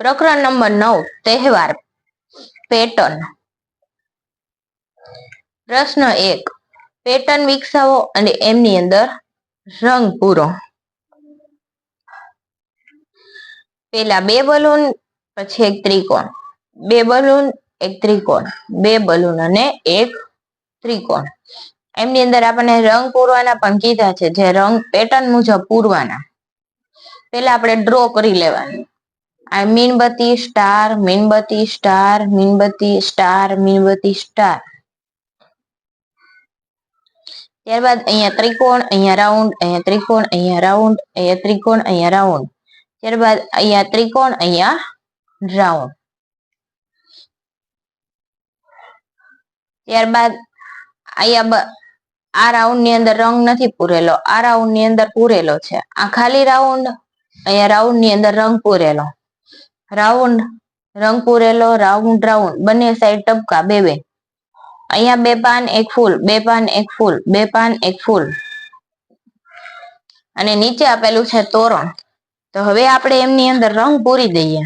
પ્રકરણ નંબર નવ, તહેવાર પેટર્ન પ્રશ્ન એક પેટર્ન વિકસાવો અને એમની અંદર રંગ પૂરો. પેલા બે બલૂન પછી એક ત્રિકોણ. બે બલૂન એક ત્રિકોણ. બે બલૂન અને એક ત્રિકોણ. એમની અંદર આપણને રંગ પૂરવાના પણ કીધા છે, જે રંગ પેટર્ન મુજબ પૂરવાના. પેલા આપણે ડ્રો કરી લેવાનું. મીણબત્તી સ્ટાર મીણબત્તી સ્ટાર મીણબત્તી સ્ટાર મીણબત્તી સ્ટાર. ત્યારબાદ અહીંયા ત્રિકોણ, અહીંયા રાઉન્ડ, અહીંયા ત્રિકોણ, અહીંયા રાઉન્ડ, અહીંયા ત્રિકોણ, અહીંયા રાઉન્ડ. ત્યારબાદ અહીંયા ત્રિકોણ, અહીંયા રાઉન્ડ. ત્યારબાદ અહીંયા આ રાઉન્ડની અંદર રંગ નથી પૂરેલો. આ રાઉન્ડની અંદર પૂરેલો છે. આ ખાલી રાઉન્ડ, અહીંયા રાઉન્ડની અંદર રંગ પૂરેલો. રાઉન્ડ રંગ પૂરેલો, રાઉન્ડ રાઉન્ડ, બંને સાઈડ ટપકા, બે બે. અહીંયા બે પાન, એક ફૂલ, બે પાન, એક ફૂલ, બે પાન, એક ફૂલ. અને નીચે આપેલું છે તોરણ. તો હવે આપણે એમની અંદર રંગ પૂરી દઈએ.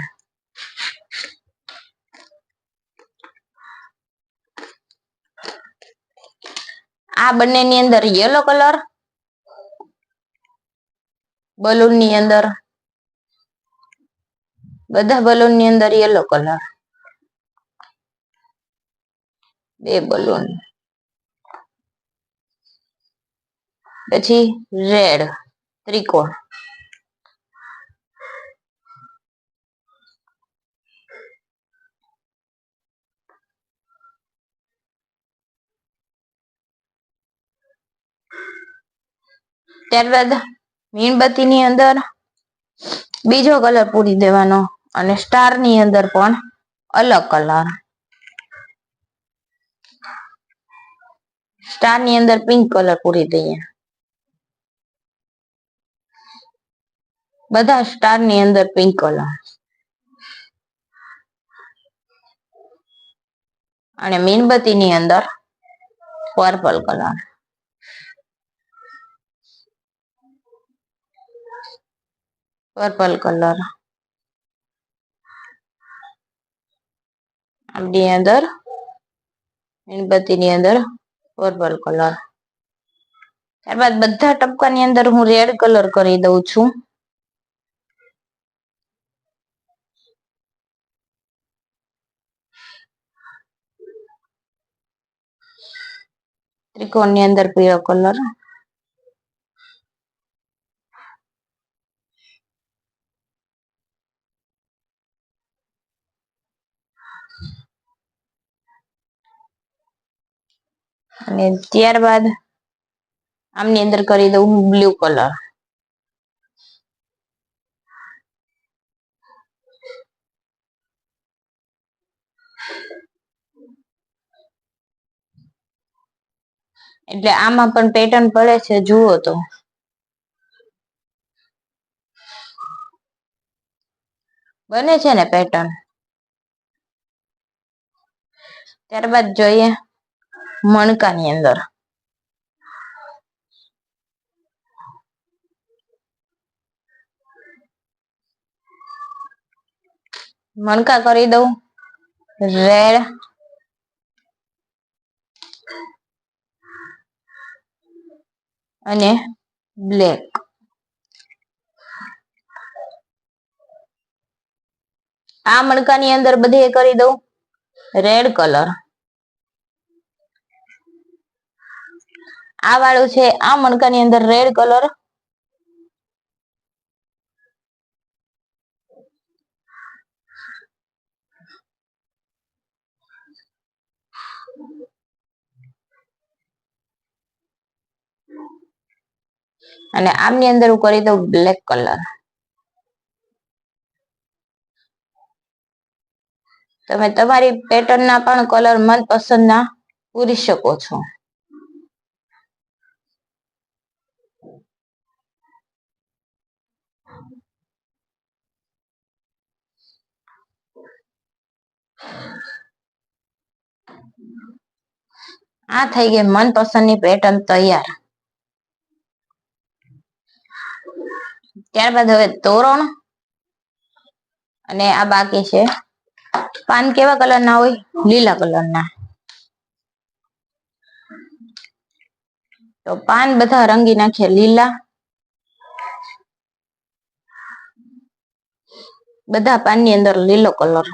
આ બંનેની અંદર યલો કલર બલૂનની અંદર બધા બલૂનની અંદર યલો કલર બે બલૂન પછી રેડ ત્રિકોણ. ત્યારબાદ મીણબત્તી ની અંદર બીજો કલર પૂરી દેવાનો. અને સ્ટારની અંદર પણ અલગ કલર સ્ટારની અંદર પિંક કલર પૂરી દઈએ બધા સ્ટારની અંદર પિંક કલર અને મીણબત્તી ની અંદર પર્પલ કલર પર્પલ કલર આપણી અંદર મીણબત્તી ની અંદર પર્પલ કલર ત્યારબાદ બધા ટપકાની અંદર હું રેડ કલર કરી દઉં છું. ત્રિકોણની અંદર પીળો કલર અને ત્યારબાદ આમની અંદર કરી દઉં હું બ્લુ કલર. એટલે આમાં પણ પેટર્ન પડે છે, જુઓ તો. બને છે ને પેટર્ન ત્યારબાદ જોઈએ. મણકાની અંદર. મણકા કરી દઉં. રેડ. અને બ્લેક. આ મણકાની અંદર બધે કરી દઉં. Red colour. આ વાળું છે, આ મણકાની અંદર રેડ કલર અને આમની અંદર હું કરી દઉં બ્લેક કલર તમે તમારી પેટર્ન ના પણ કલર મનપસંદ ના પૂરી શકો છો. આ થઈ ગઈ મનપસંદની પેટર્ન તૈયાર. ત્યારબાદ હવે તોરણ અને આ બાકી છે. પાન કેવા કલર ના હોય? લીલા કલર ના. તો પાન બધા રંગી નાખીએ લીલા. બધા પાનની અંદર લીલો કલર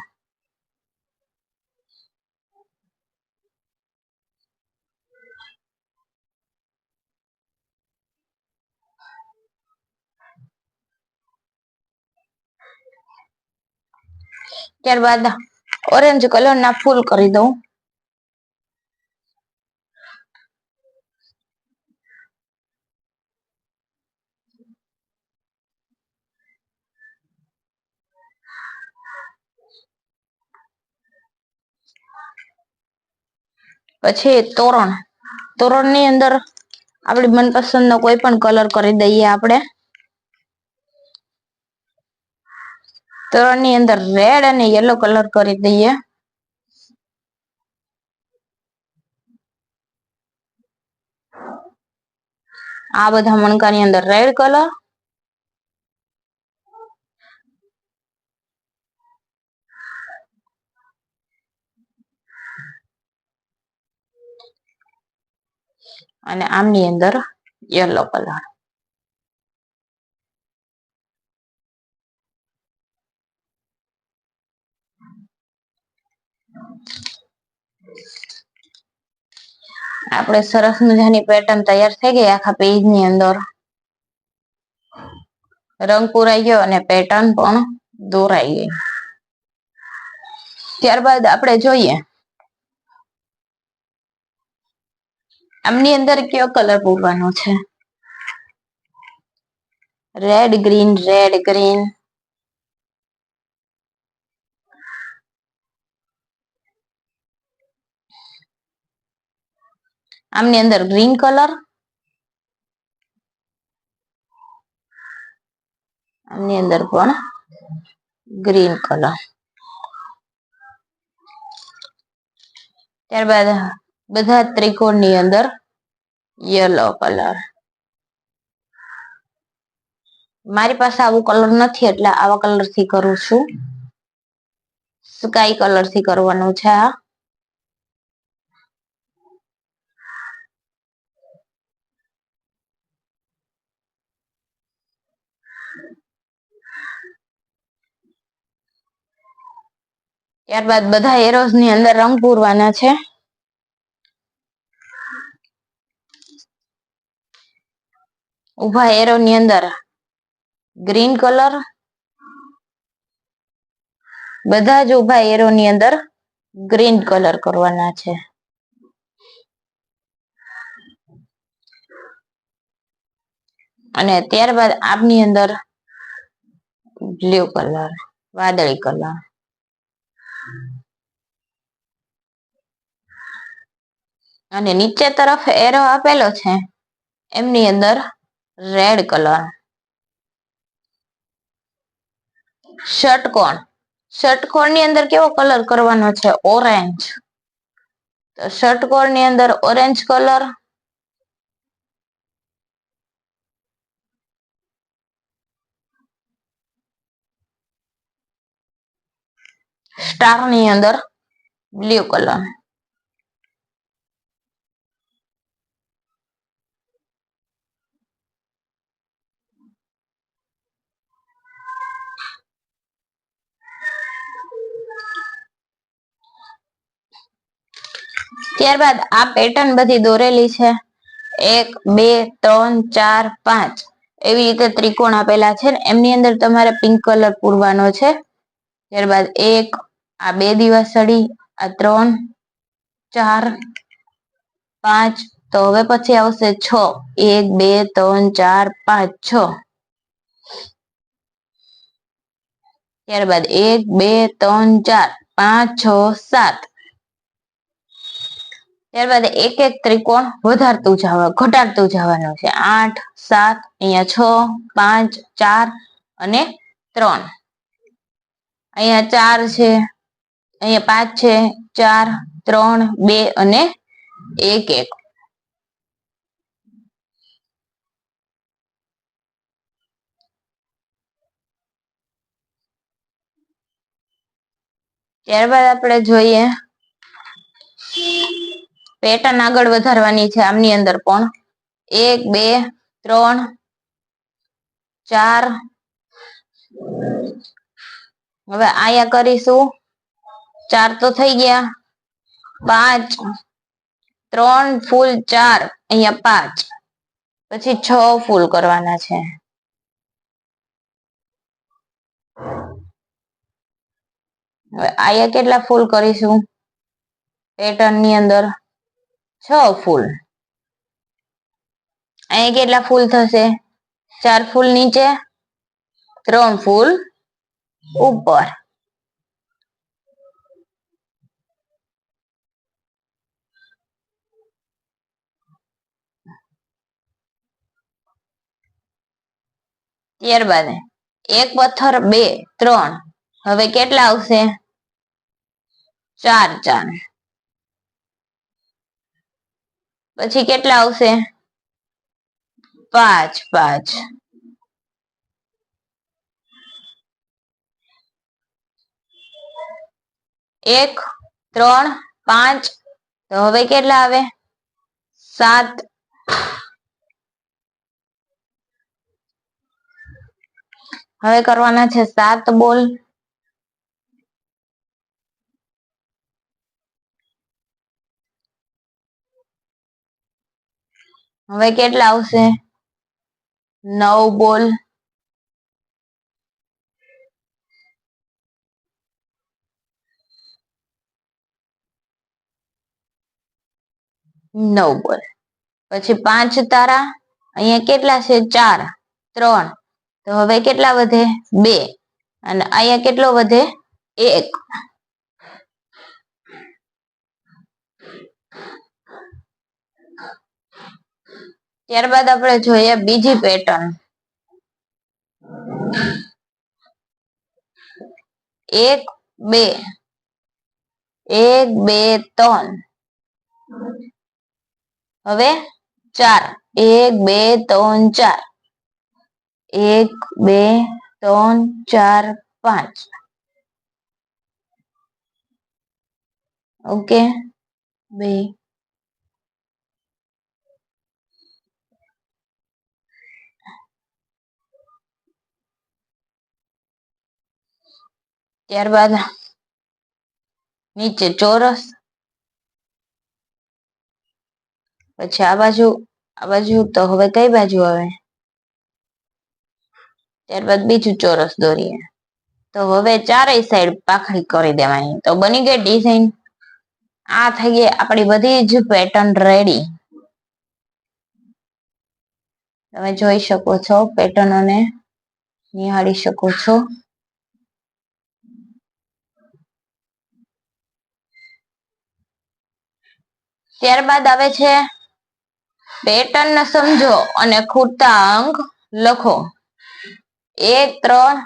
ત્યારબાદ ઓરેન્જ કલર ના ફૂલ કરી દઉં. પછી તોરણ. તોરણની અંદર આપણી મનપસંદ નો કોઈ પણ કલર કરી દઈએ આપણે. તોરણની અંદર રેડ અને યલો કલર કરી દઈએ. આ બધા મણકા ની અંદર રેડ કલર અને આમની અંદર યલો કલર આપણે સરસ મજાની પેટર્ન તૈયાર થઈ ગઈ આખા પેજની અંદર. રંગ પુરાઈ ગયો અને પેટર્ન પણ દોરાઈ ગઈ. ત્યારબાદ આપણે જોઈએ. આમની અંદર કયો કલર પૂરવાનો છે? રેડ ગ્રીન રેડ ગ્રીન આમની અંદર ગ્રીન કલર આમની અંદર પણ ગ્રીન કલર ત્યારબાદ બધા ત્રિકોણની અંદર યલો કલર મારી પાસે આવું કલર નથી, એટલે આવા કલરથી કરું છું. સ્કાય કલરથી કરવાનું છે આ. ત્યારબાદ બધા એરોઝની અંદર રંગ પૂરવાના છે. ઊભા એરો ની અંદર ગ્રીન કલર. બધા જ ઊભા એરો ની અંદર ગ્રીન કલર કરવાના છે. અને ત્યારબાદ આપની અંદર બ્લુ કલર, વાદળી કલર. અને નીચે તરફ એરો આપેલો છે. એમની અંદર રેડ કલર ષટકોણ ષટકોણની અંદર કેવો કલર કરવાનો છે? ઓરેન્જ તો ષટકોણની અંદર ઓરેન્જ કલર સ્ટારની અંદર બ્લુ કલર ત્યારબાદ આ પેટર્ન બધી દોરેલી છે. એક, બે, ત્રણ, ચાર, પાંચ એવી રીતે ત્રિકોણ આપેલા છે એમની અંદર તમારે પિંક કલર પૂરવાનો છે. ત્યારબાદ એક, આ બે દિવાસળી, આ ત્રણ, ચાર, પાંચ તો હવે પછી આવશે છ. એક, બે, ત્રણ, ચાર, પાંચ, છ. ત્યારબાદ એક, બે, ત્રણ, ચાર, પાંચ, છ, સાત. ત્યારબાદ એક એક ત્રિકોણ વધારતું જવા, ઘટાડતું જવાનું છે. આઠ, સાત, અહીંયા છ, પાંચ, ચાર અને ત્રણ. અહીંયા ચાર છે, અહીંયા પાંચ છે, ચાર, ત્રણ, બે અને એક એક. ત્યારબાદ આપણે જોઈએ પેટર્ન આગળ વધારવાની છે આમની અંદર પણ. એક, બે, ત્રણ, ચાર. હવે આયા કરીશું. ચાર તો થઈ ગયા. પાંચ. ત્રણ ફૂલ ચાર. અહીંયા પાંચ. પછી છ ફૂલ કરવાના છે. હવે આયા કેટલા ફૂલ કરીશું? પેટર્નની અંદર. છ ફૂલ અહીંયા કેટલા ફૂલ થશે? ચાર ફૂલ નીચે, ત્રણ ફૂલ ઉપર. ત્યારબાદ એક પથ્થર, બે, ત્રણ. હવે કેટલા આવશે? ચાર ચાર. પછી કેટલા આવશે? પાંચ પાંચ. એક, ત્રણ, પાંચ. તો હવે કેટલા આવે? સાત. હવે કરવાના છે સાત બોલ. હવે કેટલા આવશે? નવ બોલ. નવ બોલ. પછી પાંચ તારા, અહીંયા કેટલા છે? ચાર, ત્રણ. તો હવે કેટલા વધે? બે. અને અહીંયા કેટલો વધે? એક. ત્યારબાદ આપણે જોઈએ બીજી પેટર્ન એક, બે. એક, બે, ત્રણ. હવે ચાર. એક, બે, ત્રણ, ચાર. એક, બે, ત્રણ, ચાર, પાંચ. ઓકે? બે. ત્યારબાદ નીચે ચોરસ. પછી આ બાજુ આ બાજુ તો હવે કઈ બાજુ આવે? ત્યારબાદ બીજું ચોરસ દોરીએ. તો હવે ચારેય સાઈડ પાખડી કરી દેવાની. તો બની ગઈ ડિઝાઇન આ થઈ ગઈ આપણી બધી જ પેટર્ન રેડી તમે જોઈ શકો છો પેટર્નોને નિહાળી શકો છો. ત્યારબાદ આવે છે પેટર્ન સમજો અને ખૂટતા અંક લખો. એક, ત્રણ,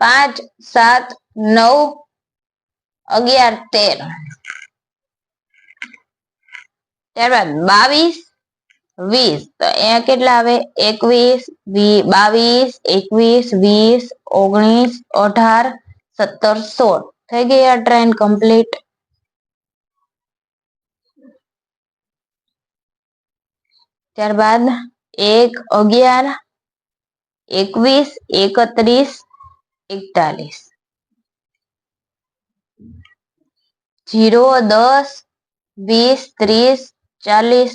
પાંચ, સાત, નવ, અગિયાર, તેર. ત્યારબાદ બાવીસ, વીસ. તો અહીંયા કેટલા આવે? એકવીસ બાવીસ, એકવીસ, વીસ, ઓગણીસ, અઢાર, સત્તર, સોળ. થઈ ગઈ આ ટ્રેન કમ્પ્લીટ. ત્યારબાદ એક અગિયાર એકવીસ એકત્રીસ એકતાલીસ. જીરો દસ વીસ ત્રીસ ચાલીસ